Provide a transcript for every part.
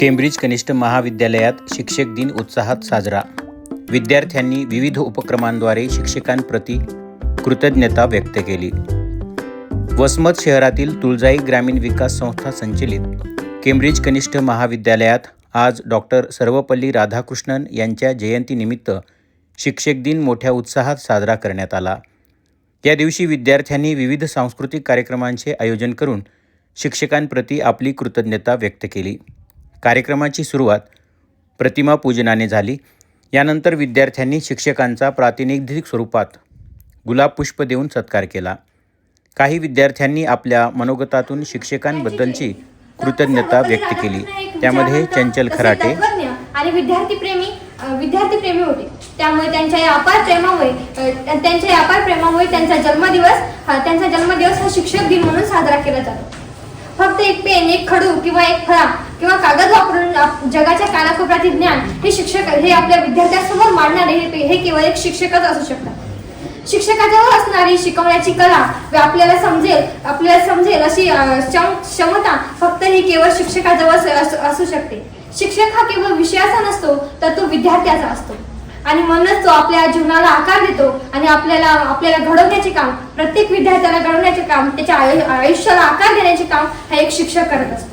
Cambridge कनिष्ठ महाविद्यालयात शिक्षक दिन उत्साहात साजरा. विद्यार्थ्यांनी विविध उपक्रमांद्वारे शिक्षकांप्रती कृतज्ञता व्यक्त केली. वसमत शहरातील तुळजाई ग्रामीण विकास संस्था संचलित. केम्ब्रिज कनिष्ठ महाविद्यालयात आज डॉक्टर सर्वपल्ली राधाकृष्णन यांच्या जयंतीनिमित्त शिक्षक दिन मोठ्या उत्साहात साजरा करण्यात आला. या दिवशी विद्यार्थ्यांनी विविध सांस्कृतिक कार्यक्रमांचे आयोजन करून शिक्षकांप्रती आपली कृतज्ञता व्यक्त केली. कार्यक्रमाची सुरुवात प्रतिमा पूजनाने झाली. यानंतर विद्यार्थ्यांनी शिक्षकांचा प्रातिनिधिक स्वरूपात गुलाब पुष्प देऊन सत्कार केला. काही विद्यार्थ्यांनी आपल्या मनोगतातून शिक्षकांबद्दलची कृतज्ञता व्यक्त केली. त्यामध्ये चंचल खराटे आणि विद्यार्थी प्रेमी विद्यार्थी प्रेमी होते. त्यामुळे त्यांच्या या अपार प्रेमामुळे त्यांच्या या अपार प्रेमामुळे त्यांचा जन्मदिवस हा त्यांचा जन्मदिवस हा शिक्षक दिन म्हणून साजरा केला जातो. फक्त एक पेन एक खडू किंवा एक फळा किंवा कागद वापरून जगाच्या कानाकोपऱ्यातील ज्ञान हे शिक्षक हे आपल्या विद्यार्थ्यांसमोर मांडणारे हे हे केवळ एक शिक्षकच असू शकतात. शिक्षकाजवळ असणारी शिकवण्याची कला व आपल्याला समजेल आपल्याला समजेल अशी क्षम- क्षमता फक्त ही केवळ शिक्षकाजवळ असू शकते. शिक्षक हा केवळ विषयाचा नसतो तर तो विद्यार्थ्याचा असतो. आणि म्हणूनच तो आपल्या जीवनाला आकार देतो आणि आपल्याला आपल्याला घडवण्याचे काम प्रत्येक विद्यार्थ्याला घडवण्याचे काम त्याच्या आयुष्याला आकार देण्याचे काम हा एक शिक्षक करत असतो.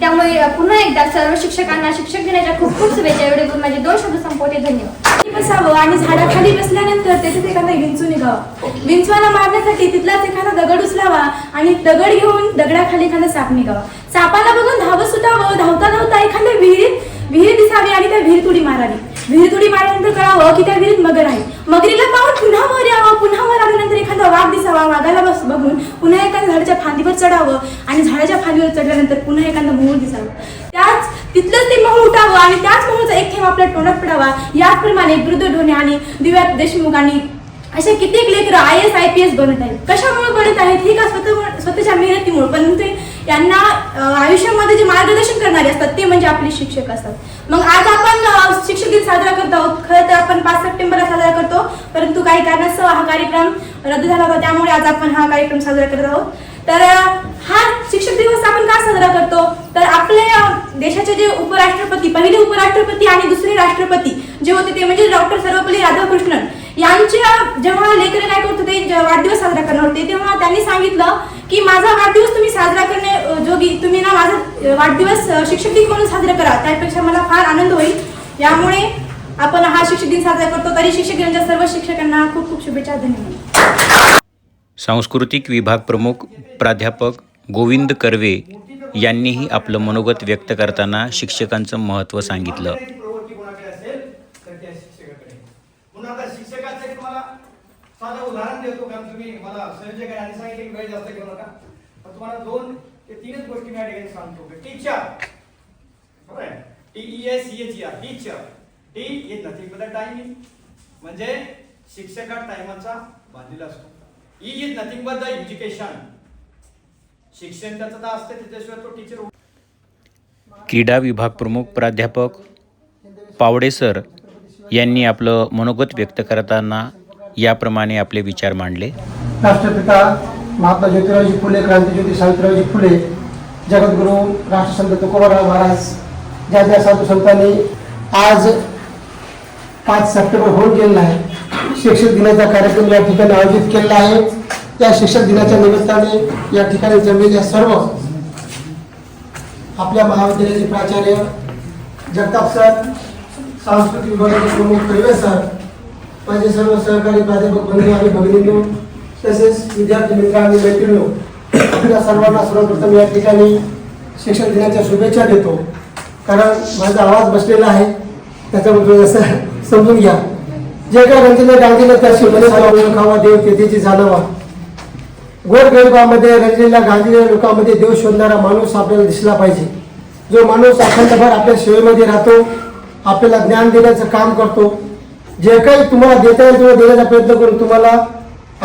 त्यामुळे पुन्हा एकदा सर्व शिक्षकांना शिक्षक दिनाच्या खूप खूप शुभेच्छा. एवढे बोलून माझे दोन शब्द संपवते. धन्यवाद. बसावं आणि झाडाखाली बसल्यानंतर तेथेच एखादा विंचू निघावा विंचवाला मारण्यासाठी तिथलाच एखादा दगड उचलावा आणि दगड घेऊन दगडाखाली एखादा साप निघावा. सापाला बघून धावत सुटावं धावता धावता एखाद्या विहिरीत विहीर दिसावी आणि त्या विहीर तुडी मारावी. विहीर तुडी मारल्यानंतर कळावं की त्या विहिरीत मगर आहे? मगरीला पाहून पुन्हा वर यावं पुन्हा वर आल्यानंतर एखादा वाघ दिसावा वाघाला बस बघून पुन्हा एखाद्या झाडाच्या फांदीवर चढावं आणि झाडाच्या फांदीवर चढल्यानंतर पुन्हा एखादा मोहूर दिसावं. त्याच तिथलंच ते मोह उठावं आणि त्याच मोहचा एक थेंब आपल्या तोंडात पडावा. याचप्रमाणे वृद्ध ढोणे आणि दिव्यात देशमुख आणि असे कित्येक लेकर I S I P S बनत आहेत. कशामुळे बनत आहेत? हे का स्वतः स्वतःच्या मेहनतीमुळे? परंतु यांना आयुष्यामध्ये जे मार्गदर्शन करणारे असतात ते म्हणजे आपले शिक्षक असतात. मग आज आपण शिक्षक दिन साजरा करत आहोत. खरं तर आपण पाच सप्टेंबरला साजरा करतो परंतु काही कारणास्तव हा कार्यक्रम रद्द झाला होता. त्यामुळे आज आपण हा कार्यक्रम साजरा करत आहोत. तर हा शिक्षक दिवस आपण का साजरा करतो? तर आपले देशाचे जे उपराष्ट्रपती पहिले उपराष्ट्रपती आणि दुसरे राष्ट्रपती जे होते ते म्हणजे डॉक्टर सर्वपल्ली राधाकृष्णन यांचे जेव्हा लेकर काय करत होते वाढदिवस साजरा करणार होते तेव्हा त्यांनी सांगितलं की माझा वाढदिवस तुम्ही साजरा करणे जोगी तुम्ही ना माझा वाढदिवस शिक्षक दिन म्हणून साजरा करा. त्यापेक्षा मला फार आनंद होईल. यामुळे आपण हा शिक्षक दिन साजरा करतो. तरी शिक्षक दिनाच्या सर्व शिक्षकांना खूप खूप शुभेच्छा धन्यवाद. सांस्कृतिक विभाग प्रमुख प्राध्यापक गोविंद कर्वे यांनीही आपलं मनोगत व्यक्त करताना शिक्षकांचं महत्त्व सांगितलं. साधं उदाहरण देतो कारण तुम्ही मला संयोजक आणि सांगितले की वेळ जास्त घेऊ नका. पण तुम्हाला दोन ते तीनच गोष्टी मी या ठिकाणी सांगतो. टीचर बरोबर आहे? T E S C H R teacher T is nothing but timing म्हणजे शिक्षक टायमाचा बांधलेला असतो. E is nothing but the education शिक्षण त्याचं तर असतं त्याच्याशिवाय तो टीचर क्रीडा विभाग प्रमुख प्राध्यापक पावडे सर यांनी आपलं मनोगत व्यक्त करताना याप्रमाणे आपले विचार मांडले. राष्ट्रपिता महात्मा ज्योतिरावजी फुले क्रांतीज्योती सावित्रीबाजी फुले जगद्गुरू राष्ट्रसंत तुकोबाराव महाराज ज्या ज्या साधू संतांनी आज पाच सप्टेंबर होऊन गेलेला आहे शिक्षक दिनाचा कार्यक्रम या ठिकाणी आयोजित केलेला आहे. या शिक्षक दिनाच्या निमित्ताने या ठिकाणी जमलेल्या सर्व आपल्या महाविद्यालयाचे प्राचार्य जगताप सर सांस्कृतिक विभागाचे प्रमुख कर्वे सर माझे सर्व सहकारी प्राध्यापक बंधू आणि भगिनींनो तसेच विद्यार्थी मित्र आणि मैत्रिणी या सर्वांना सर्वप्रथम या ठिकाणी शिक्षण दिनाच्या शुभेच्छा देतो. कारण माझा आवाज बसलेला आहे त्याच्याबद्दल असं समजून घ्या. जे काय रंजने गांधीने त्या शिवने खावा देव तेथेची जाणवा. गोरगरिबामध्ये रंजलेल्या गांधी लोकांमध्ये देव शोधणारा माणूस आपल्याला दिसला पाहिजे. जो माणूस अखंडभर आपल्या सेवेमध्ये राहतो आपल्याला ज्ञान देण्याचं काम करतो जे काही तुम्हाला देता येईल तेव्हा देण्याचा प्रयत्न करून तुम्हाला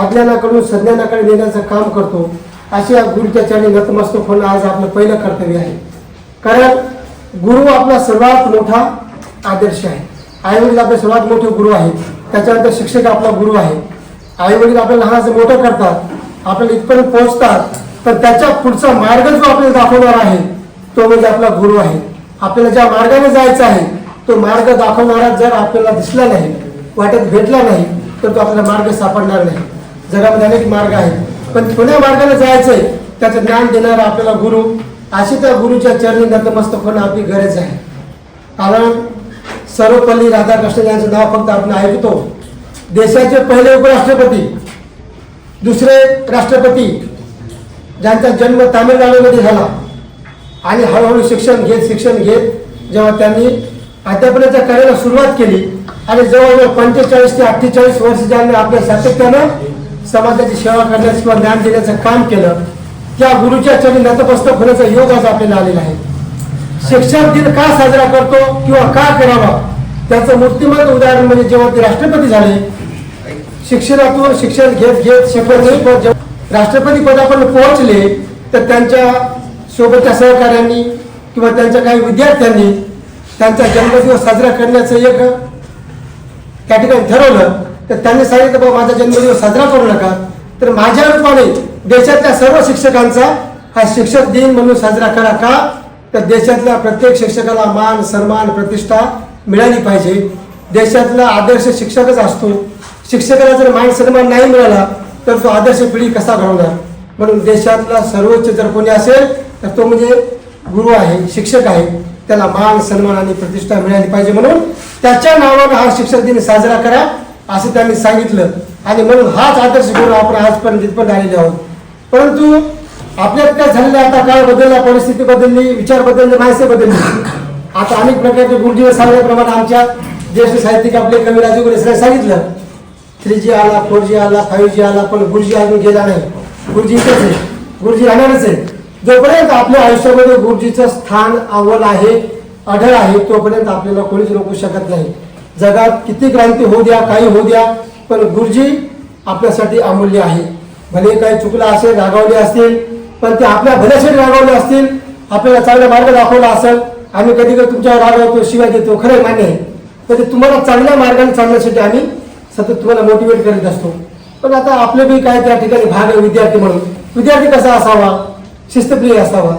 अज्ञानाकडून संज्ञानाकडे देण्याचं काम करतो. अशी या गुरुच्या चरणी नतमस्तक होणं आज आपलं पहिलं कर्तव्य आहे. कारण गुरु आपला सर्वात मोठा आदर्श आहे. आईवडील आपले सर्वात मोठे गुरु आहेत. त्याच्यानंतर शिक्षक आपला गुरु आहे. आईवडील आपल्याला लहानाचं मोठं करतात आपल्याला इथपर्यंत पोहोचतात तर त्याच्या पुढचा मार्ग जो आपल्याला दाखवणार आहे तो म्हणजे आपला गुरु आहे. आपल्याला ज्या मार्गाने जायचं आहे तो मार्ग दाखवणारा जर आपल्याला दिसला नाही वाटेत भेटला नाही तर तो आपल्याला मार्ग सापडणार नाही. जगामध्ये अनेक मार्ग आहेत पण कोण्या मार्गाने जायचंय त्याचं ज्ञान देणारा आपल्याला गुरु अशी त्या गुरुच्या चरणी नतमस्तक होणं आपली गरज आहे. कारण सर्वपल्ली राधाकृष्णन यांचं नाव फक्त आपण ऐकतो. देशाचे पहिले उपराष्ट्रपती दुसरे राष्ट्रपती ज्यांचा जन्म तामिळनाडूमध्ये झाला. आणि हळूहळू शिक्षण घेत शिक्षण घेत जेव्हा त्यांनी अध्यापनाच्या कार्याला सुरुवात केली आणि जवळजवळ पंचेचाळीस ते अठ्ठेचाळीस वर्ष ज्यांनी आपल्या सातत्यानं समाजाची सेवा करण्याचं किंवा ज्ञान देण्याचं काम केलं त्या गुरुच्या चरणी नतमस्तक होण्याचा योग आज आपल्याला आलेला आहे. शिक्षक दिन का साजरा करतो किंवा का करावा त्याचं मूर्तिमंत उदाहरण म्हणजे जेव्हा ते राष्ट्रपती झाले शिक्षणातून शिक्षण घेत घेत शेवट राष्ट्रपती पदापर्यंत पोहोचले तर त्यांच्या सोबतच्या सहकाऱ्यांनी किंवा त्यांच्या काही विद्यार्थ्यांनी त्यांचा जन्मदिवस साजरा करण्याचं एक त्या ठिकाणी ठरवलं. तर त्यांनी सांगितलं बाबा माझा जन्मदिवस साजरा करू नका. तर माझ्या रूपाने देशातल्या सर्व शिक्षकांचा हा शिक्षक दिन म्हणून साजरा करा का? तर देशातल्या प्रत्येक शिक्षकाला मान सन्मान प्रतिष्ठा मिळाली पाहिजे. देशातला आदर्श शिक्षकच असतो. शिक्षकाला जर मान सन्मान नाही मिळाला तर तो आदर्श पिढी कसा घडवणार? म्हणून देशातला सर्वोच्च जर कोणी असेल तर तो म्हणजे गुरु आहे शिक्षक आहे त्याला मान सन्मान आणि प्रतिष्ठा मिळाली पाहिजे म्हणून त्याच्या नावानं हा शिक्षक दिन साजरा करा असं त्यांनी सांगितलं. आणि म्हणून हाच आदर्श घेऊन आपण आजपर्यंत इथपर्यंत आलेले आहोत. परंतु आपल्यात काय झालेलं आहे, आता काळ बदलला परिस्थिती बदलली विचार बदलले माणसे बदलली. आता अनेक प्रकारचे गुरुजीने सांगल्याप्रमाणे आमच्या ज्येष्ठ साहित्यिक आपले कवी राजू सांगितलं. थ्री जी आला फोर जी आला फाईव्ह जी आला पण गुरुजी अजून गेला नाही. गुरुजी इथेच आहे. गुरुजी राहणारच आहे. जोपर्यंत आपल्या आयुष्यामध्ये गुरुजीचं स्थान आवड आहे आढळ आहे तोपर्यंत आपल्याला कोणीच रोखू शकत नाही. जगात किती क्रांती होऊ द्या काही होऊ द्या पण गुरुजी आपल्यासाठी अमूल्य आहे. भले काही चुकलं असेल रागावले असतील पण ते आपल्या भल्यासाठी रागावले असतील आपल्याला चांगला मार्ग दाखवला असेल. आम्ही कधी कधी तुमच्यावर रागवतो शिवाय देतो खरं मान्य आहे. पण ते तुम्हाला चांगल्या मार्गाने चालण्यासाठी आम्ही सतत तुम्हाला मोटिवेट करीत असतो. पण आता आपले बी काय त्या ठिकाणी भाग आहे विद्यार्थी म्हणून. विद्यार्थी कसा असावा? शिस्तप्रिय असावा.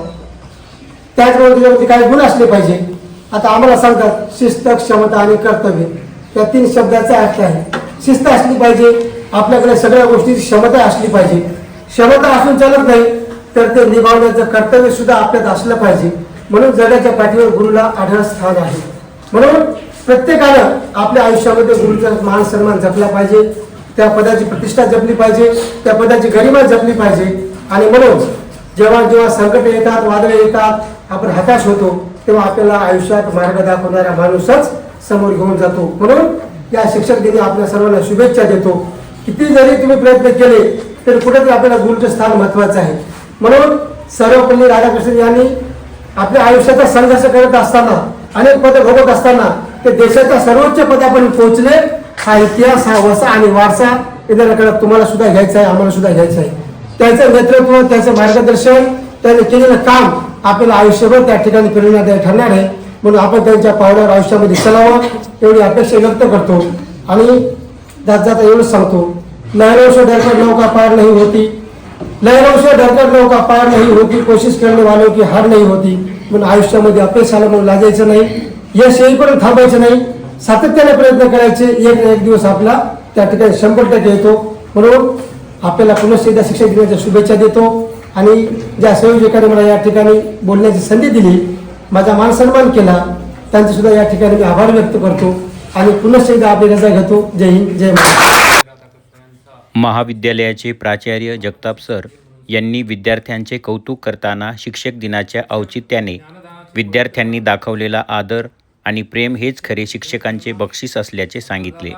त्याचबरोबर त्याच्यावरती काही गुण असले पाहिजे. आता आम्हाला सांगतात शिस्त क्षमता आणि कर्तव्य या तीन शब्दाचा अर्थ आहे. शिस्त असली पाहिजे आपल्याकडे सगळ्या गोष्टीची क्षमता असली पाहिजे. क्षमता असून चालत नाही तर ते निभावण्याचं कर्तव्य सुद्धा आपल्यात असलं पाहिजे. म्हणून जगाच्या पाठीवर गुरुला आढळ स्थान आहे. म्हणून प्रत्येकानं आपल्या आयुष्यामध्ये गुरुचा मान सन्मान जपला पाहिजे. त्या पदाची प्रतिष्ठा जपली पाहिजे त्या पदाची गरिमा जपली पाहिजे. आणि म्हणून जेव्हा जेव्हा संकट येतात वादळे येतात आपण हताश होतो तेव्हा आपल्याला आयुष्यात मार्ग दाखवणारा माणूसच समोर घेऊन जातो. म्हणून या शिक्षक दिनी आपल्या सर्वांना शुभेच्छा देतो. किती जरी तुम्ही प्रयत्न केले तरी कुठेतरी आपल्याला गुरुचं स्थान महत्वाचं आहे. म्हणून सर्वपल्ली राधाकृष्ण यांनी आपल्या आयुष्याचा संघर्ष करत असताना अनेक पद भोगत असताना ते देशाच्या सर्वोच्च पदापर्यंत पोहोचले. हा इतिहास हा वसा आणि वारसा येणाऱ्या तुम्हाला सुद्धा घ्यायचा आहे आम्हाला सुद्धा घ्यायचा आहे. त्याचं नेतृत्व त्याचं मार्गदर्शन त्याने केलेलं काम आपल्याला आयुष्यभर त्या ठिकाणी प्रेरणादायी ठरणार आहे. म्हणून आपण त्यांच्या पावलावर आयुष्यामध्ये चलावं एवढी अपेक्षा व्यक्त करतो. आणि जात जाता एवढंच सांगतो. लहरों से डरकर नौका पार नहीं होती. लहरों से डरकर नौका पार नहीं होती. कोशिश करने वालों की हार नाही होती. म्हणून आयुष्यामध्ये अपेक्षाला म्हणून लाजायचं नाही. यश येईपर्यंत थांबायचं नाही. सातत्याने प्रयत्न करायचे. एक ना एक दिवस आपला त्या ठिकाणी शंभर टक्के येतो. म्हणून आपल्याला पुनश्च एकदा शिक्षक दिनाच्या शुभेच्छा देतो. आणि ज्या संयोजकाने मला या ठिकाणी बोलण्याची संधी दिली माझा मान सन्मान केला त्यांचे सुद्धा या ठिकाणी मी आभार व्यक्त करतो. आणि पुनश्च एकदा आपली रजा घेतो. जय हिंद जय महाराष्ट्र. महाविद्यालयाचे प्राचार्य जगताप सर यांनी विद्यार्थ्यांचे कौतुक करताना शिक्षक दिनाच्या औचित्याने विद्यार्थ्यांनी दाखवलेला आदर आणि प्रेम हेच खरे शिक्षकांचे बक्षीस असल्याचे सांगितले.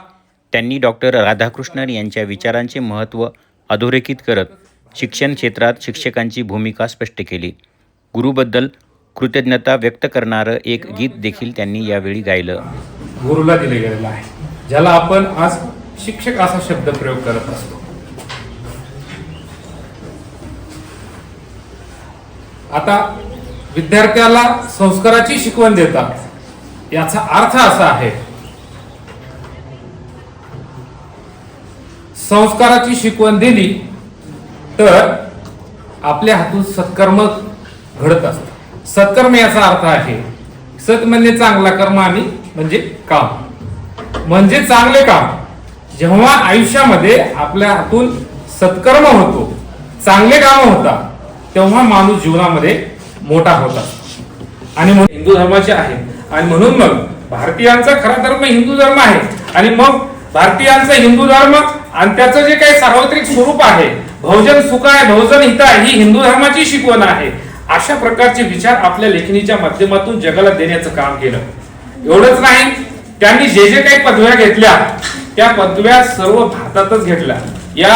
त्यांनी डॉक्टर राधाकृष्णन यांच्या विचारांचे महत्त्व अधोरेखित करत शिक्षण क्षेत्रात शिक्षकांची भूमिका स्पष्ट केली. गुरुबद्दल कृतज्ञता व्यक्त करणारं एक गीत देखील त्यांनी यावेळी गायलं. गुरुला दिले गेलेलं आहे. ज्याला आपण आज शिक्षक असा शब्द प्रयोग करत असतो. आता विद्यार्थ्याला संस्काराची शिकवण देतात. याचा अर्थ असा आहे संस्काराची शिकवण दिली तर आपल्या हातून सत्कर्म घडत असत. सत्कर्म याचा अर्थ आहे सत म्हणजे चांगला कर्म आणि म्हणजे काम. म्हणजे चांगले काम. जेव्हा आयुष्यामध्ये आपल्या हातून सत्कर्म होतो चांगले काम होतात तेव्हा माणूस जीवनामध्ये मोठा होता आणि म्हणून हिंदू धर्माचे आहे आणि म्हणून मग भारतीयांचा खरा धर्म हिंदू धर्म आहे आणि मग भारतीयांचा हिंदू धर्म आणि त्याचं जे काही सार्वत्रिक स्वरूप आहे बहुजन सुखाय बहुजन हिताय ही हिंदू धर्माची शिकवण आहे. अशा प्रकारचे विचार आपल्या लेखणीच्या माध्यमातून जगाला देण्याचं काम केलं. एवढंच नाही त्यांनी जे जे काही पदव्या घेतल्या त्या पदव्या सर्व भारतातच घेतल्या. या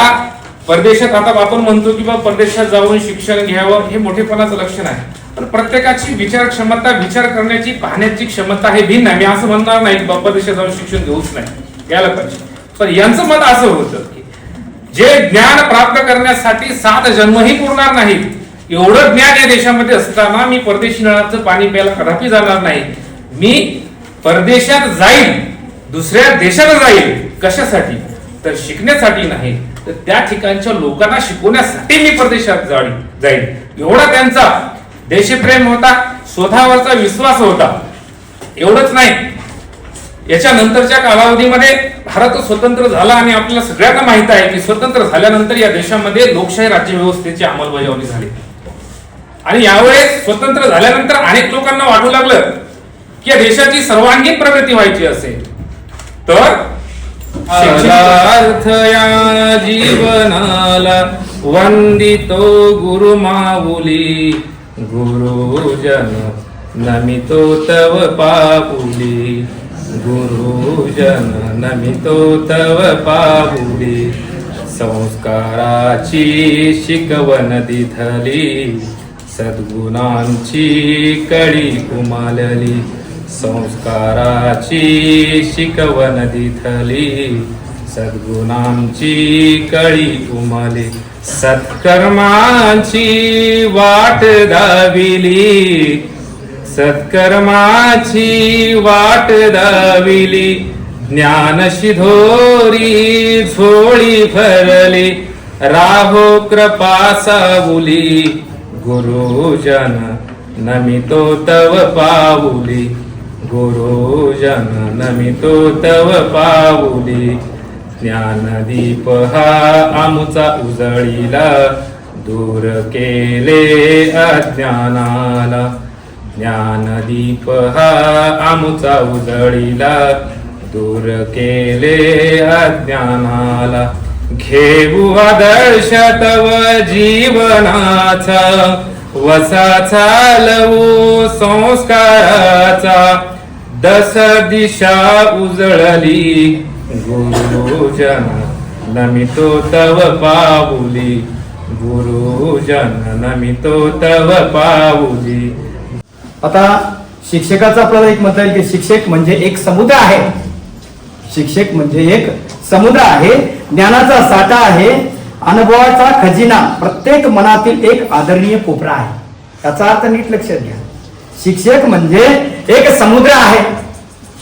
परदेशात आता आपण म्हणतो की बा परदेशात जाऊन शिक्षण घ्यावं हे मोठेपणाचं लक्षण आहे. पण प्रत्येकाची विचार क्षमता विचार करण्याची पाहण्याची क्षमता हे भिन्न आहे. मी असं म्हणणार नाही की बा परदेशात जाऊन शिक्षण घेऊच नाही. घ्यायला पाहिजे. पण यांचं मत असं होतं की जे ज्ञान प्राप्त करण्यासाठी सात जन्मही पुरणार नाहीत एवढं ज्ञान या देशामध्ये असताना मी परदेशी नळाचं पाणी प्यायला कदापि जाणार नाही. मी परदेशात जाईल दुसऱ्या देशात जाईल कशासाठी? तर शिकण्यासाठी नाही. तर त्या ठिकाणच्या लोकांना शिकवण्यासाठी मी परदेशात जाईल जाईल एवढा त्यांचा देशप्रेम होता स्वतःवरचा विश्वास होता. एवढंच नाही. याच्या नंतरच्या कालावधीमध्ये भारत स्वतंत्र झाला आणि आपल्याला सगळ्यांना माहीत आहे की स्वतंत्र झाल्यानंतर या देशामध्ये लोकशाही राज्यव्यवस्थेची अंमलबजावणी झाली. आणि यावेळेस स्वतंत्र झाल्यानंतर अनेक लोकांना वाटू लागलं की या देशाची सर्वांगीण प्रगती व्हायची असेल. तर अर्थ या जीवनाला वंदितो गुरु माऊली गुरुजन नमितो तव पापुली. गुरुजन नमितो तव पापुली संस्काराची शिकवण दिधली सद्गुणांची कळी उमालली संस्काराची शिकवण दिथली सद्गुणांची कळी उमली सत्कर्मांची वाट दाविली सत्कर्माची वाट दाविली ज्ञान शिधोरी झोळी भरली राहो कृपा सावुली गुरुजन नमितो तव पाऊली गुरुजन नमितो तव पाऊली ज्ञानदीप हा आमुचा उजळीला दूर केले अज्ञानाला. ज्ञानदीप हा आमचा उजळीला दूर केले अज्ञानाला. घेऊ आदर्श तव जीवनाचा वसाचा चालवू संस्काराचा. दस दिशा उजळली गुरुजन नमितो तव पाऊली. गुरुजन नमितो तव पाऊली. आता शिक्षकाचं आपल्याला एक म्हणता येईल की शिक्षक म्हणजे एक समुद्र आहे. शिक्षक म्हणजे एक समुद्र आहे. ज्ञानाचा साठा आहे. अनुभवाचा खजिना. प्रत्येक मनातील एक आदरणीय कोपरा आहे. याचा अर्थ नीट लक्षात घ्या. शिक्षक म्हणजे एक समुद्र आहे.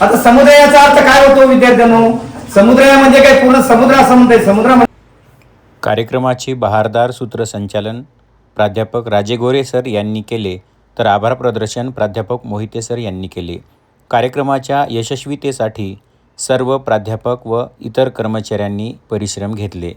आता समुदायाचा अर्थ काय होतो विद्यार्थ्यांनो? समुद्र म्हणजे काय? पूर्ण समुद्र असं म्हणताय समुद्र म्हणजे कार्यक्रमाचे बहारदार सूत्रसंचालन प्राध्यापक राजे गोरे सर यांनी केले. तर आभार प्रदर्शन प्राध्यापक मोहिते सर यांनी केले. कार्यक्रमाच्या यशस्वीतेसाठी सर्व प्राध्यापक व इतर कर्मचाऱ्यांनी परिश्रम घेतले.